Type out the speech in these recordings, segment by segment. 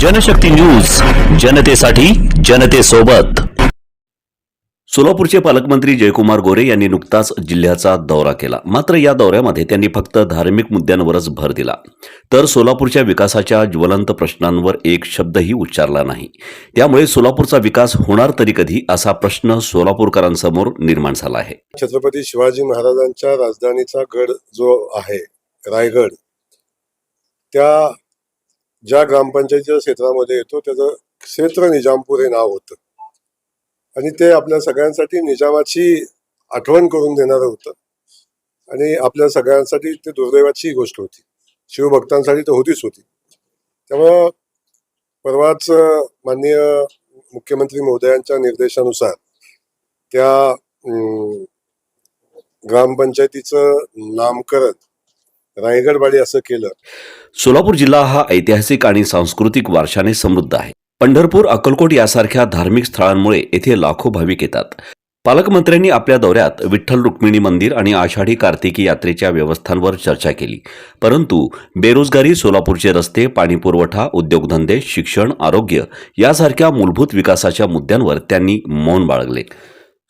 Janshakti news जनतेसाठी जनतेसोबत. सोलापूरचे पालकमंत्री जयकुमार गोरे यांनी नुकताच जिल्ह्याचा दौरा केला. मात्र या दौऱ्यामध्ये त्यांनी फक्त धार्मिक मुद्द्यांवरच भर दिला. तर सोलापूरच्या विकासाच्या ज्वलंत प्रश्नांवर एक शब्दही उच्चारला नाही. त्यामुळे सोलापूरचा विकास होणार तरी कधी असा प्रश्न सोलापूरकरांसमोर निर्माण झाला आहे. छत्रपती शिवाजी महाराजांच्या राजधानीचा गड जो आहे रायगड त्या ज्या ग्रामपंचायतीच्या क्षेत्रामध्ये येतो त्याचं क्षेत्र निजामपूर हे नाव होतं. आणि ते आपल्या सगळ्यांसाठी निजामाची आठवण करून देणारं होतं. आणि आपल्या सगळ्यांसाठी ते दुर्दैवाची गोष्ट होती. शिवभक्तांसाठी तर होतीच होती. त्यामुळं परवाच माननीय मुख्यमंत्री महोदयांच्या निर्देशानुसार त्या ग्रामपंचायतीचं नामकरण रायगडवाडी असं केलं. सोलापूर जिल्हा हा ऐतिहासिक आणि सांस्कृतिक वारशाने समृद्ध आहे. पंढरपूर अक्कलकोट यासारख्या धार्मिक स्थळांमुळे येथे लाखो भाविक येतात. पालकमंत्र्यांनी आपल्या दौऱ्यात विठ्ठल रुक्मिणी मंदिर आणि आषाढी कार्तिकी यात्रेच्या व्यवस्थांवर चर्चा केली. परंतु बेरोजगारी सोलापूरचे रस्ते पाणीपुरवठा उद्योगधंदे शिक्षण आरोग्य यासारख्या मूलभूत विकासाच्या मुद्द्यांवर त्यांनी मौन बाळगले.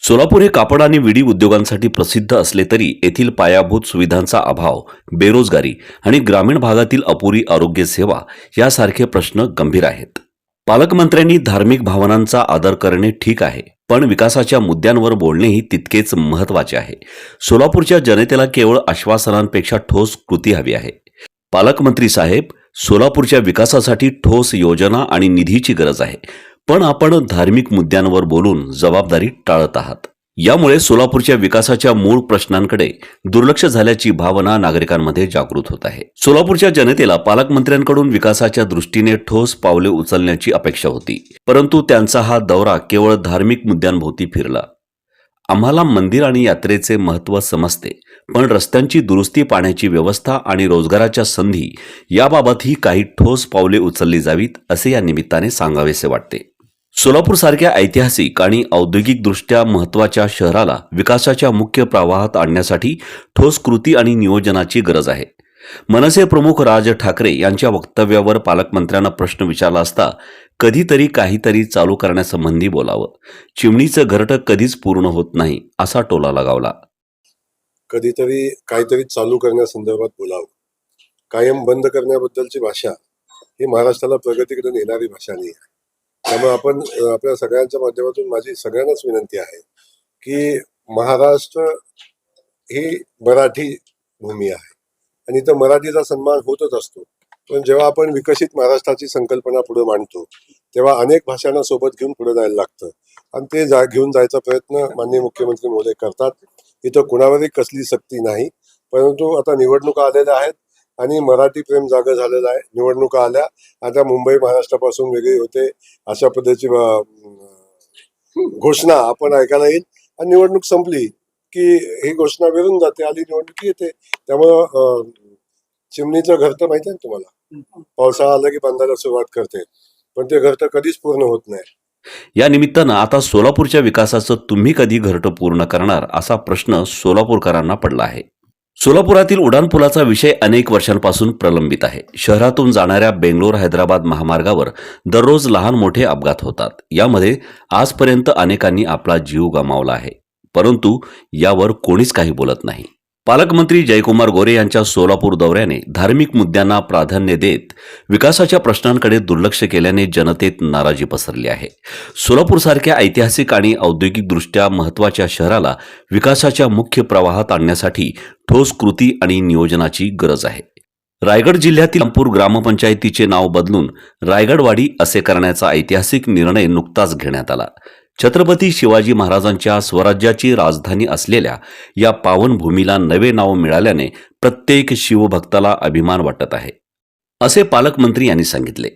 सोलापूर हे कापड आणि विडी उद्योगांसाठी प्रसिद्ध असले तरी येथील पायाभूत सुविधांचा अभाव बेरोजगारी आणि ग्रामीण भागातील अपुरी आरोग्य सेवा यासारखे प्रश्न गंभीर आहेत. पालकमंत्र्यांनी धार्मिक भावनांचा आदर करणे ठीक आहे पण विकासाच्या मुद्द्यांवर बोलणेही तितकेच महत्त्वाचे आहे. सोलापूरच्या जनतेला केवळ आश्वासनांपेक्षा ठोस कृती हवी आहे. पालकमंत्री साहेब सोलापूरच्या विकासासाठी ठोस योजना आणि निधीची गरज आहे. पण आपण धार्मिक मुद्द्यांवर बोलून जबाबदारी टाळत आहात. यामुळे सोलापूरच्या विकासाच्या मूळ प्रश्नांकडे दुर्लक्ष झाल्याची भावना नागरिकांमध्ये जागृत होत आहे. सोलापूरच्या जनतेला पालकमंत्र्यांकडून विकासाच्या दृष्टीने ठोस पावले उचलण्याची अपेक्षा होती. परंतु त्यांचा हा दौरा केवळ धार्मिक मुद्द्यांभोवती फिरला. आम्हाला मंदिर आणि यात्रेचे महत्त्व समजते पण रस्त्यांची दुरुस्ती पाण्याची व्यवस्था आणि रोजगाराच्या संधी याबाबतही काही ठोस पावले उचलली जावीत असे या निमित्ताने सांगावेसे वाटते. सोलापूर सारख्या ऐतिहासिक आणि औद्योगिकदृष्ट्या महत्त्वाच्या शहराला विकासाच्या मुख्य प्रवाहात आणण्यासाठी ठोस कृती आणि नियोजनाची गरज आहे. मनसे प्रमुख राज ठाकरे यांच्या वक्तव्यावर पालकमंत्र्यांना प्रश्न विचारला असता कधीतरी काहीतरी चालू करण्यासंबंधी बोलावं. चिमणीचं घरटं कधीच पूर्ण होत नाही असा टोला लगावला. कधीतरी काहीतरी चालू करण्यासंदर्भात बोलावं. कायम बंद करण्याबद्दलची भाषा ही महाराष्ट्राला प्रगतीकडे नेणारी भाषा नाही आहे. त्यामुळे आपण आपल्या सगळ्यांच्या माध्यमातून माझी सगळ्यांनाच विनंती आहे की महाराष्ट्र ही मराठी भूमी आहे. आणि इथं मराठीचा सन्मान होतच असतो. पण जेव्हा आपण विकसित महाराष्ट्राची संकल्पना पुढे मांडतो तेव्हा अनेक भाषांना सोबत घेऊन पुढे जायला लागतं. आणि ते जा घेऊन जायचा प्रयत्न माननीय मुख्यमंत्री महोदय करतात. इथं कुणावरही कसली सक्ती नाही. परंतु आता निवडणुका आलेल्या आहेत. आणि मराठी प्रेम जागं झालेलं आहे. निवडणुका आल्या. आता मुंबई महाराष्ट्रापासून वेगळी होते अशा पद्धतीची घोषणा आपण ऐकायला येईल. आणि निवडणूक संपली की ही घोषणा विरून जाते. आली निवडणूक येते. त्यामुळं चिमणीचं घर तर माहिती आहे ना तुम्हाला? पावसाळा आला की बांधायला सुरुवात करते. पण ते घर तर कधीच पूर्ण होत नाही. या निमित्तानं आता सोलापूरच्या विकासाचं तुम्ही कधी घरटं पूर्ण करणार असा प्रश्न सोलापूरकरांना पडला आहे. सोलापुरातील उड्डाणपुलाचा विषय अनेक वर्षांपासून प्रलंबित आहे. शहरातून जाणाऱ्या बेंगलोर हैदराबाद महामार्गावर दररोज लहान मोठे अपघात होतात. यामध्ये आजपर्यंत अनेकांनी आपला जीव गमावला आहे. परंतु यावर कोणीच काही बोलत नाही. पालकमंत्री जयकुमार गोरे यांच्या सोलापूर दौऱ्याने धार्मिक मुद्द्यांना प्राधान्य देत विकासाच्या प्रश्नांकडे दुर्लक्ष केल्याने जनतेत नाराजी पसरली आहे. सोलापूरसारख्या ऐतिहासिक आणि औद्योगिकदृष्ट्या महत्त्वाच्या शहराला विकासाच्या मुख्य प्रवाहात आणण्यासाठी ठोस कृती आणि नियोजनाची गरज आहे. रायगड जिल्ह्यातील रामपूर ग्रामपंचायतीचे नाव बदलून रायगडवाडी असे करण्याचा ऐतिहासिक निर्णय नुकताच घेण्यात आला. छत्रपती शिवाजी महाराजांच्या स्वराज्याची राजधानी असलेल्या या पावनभूमीला नवे नाव मिळाल्याने प्रत्येक शिवभक्ताला अभिमान वाटत आहे. असे पालकमंत्री यांनी सांगितले.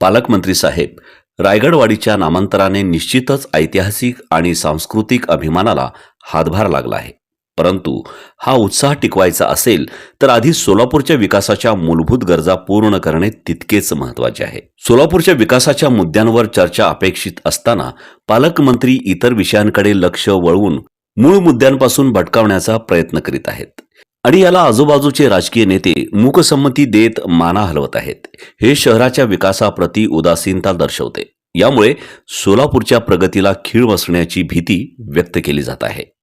पालकमंत्री साहेब रायगडवाडीच्या नामांतराने निश्चितच ऐतिहासिक आणि सांस्कृतिक अभिमानाला हातभार लागला आहे. परंतु हा उत्साह टिकवायचा असेल तर आधी सोलापूरच्या विकासाच्या मूलभूत गरजा पूर्ण करणे तितकेच महत्त्वाचे आहे. सोलापूरच्या विकासाच्या मुद्द्यांवर चर्चा अपेक्षित असताना पालकमंत्री इतर विषयांकडे लक्ष वळवून मूळ मुद्द्यांपासून भटकावण्याचा प्रयत्न करीत आहेत. आणि याला आजूबाजूचे राजकीय नेते मूकसंमती देत माना हलवत आहेत. हे शहराच्या विकासाप्रती उदासीनता दर्शवते. यामुळे सोलापूरच्या प्रगतीला खीळ बसण्याची भीती व्यक्त केली जात आहे.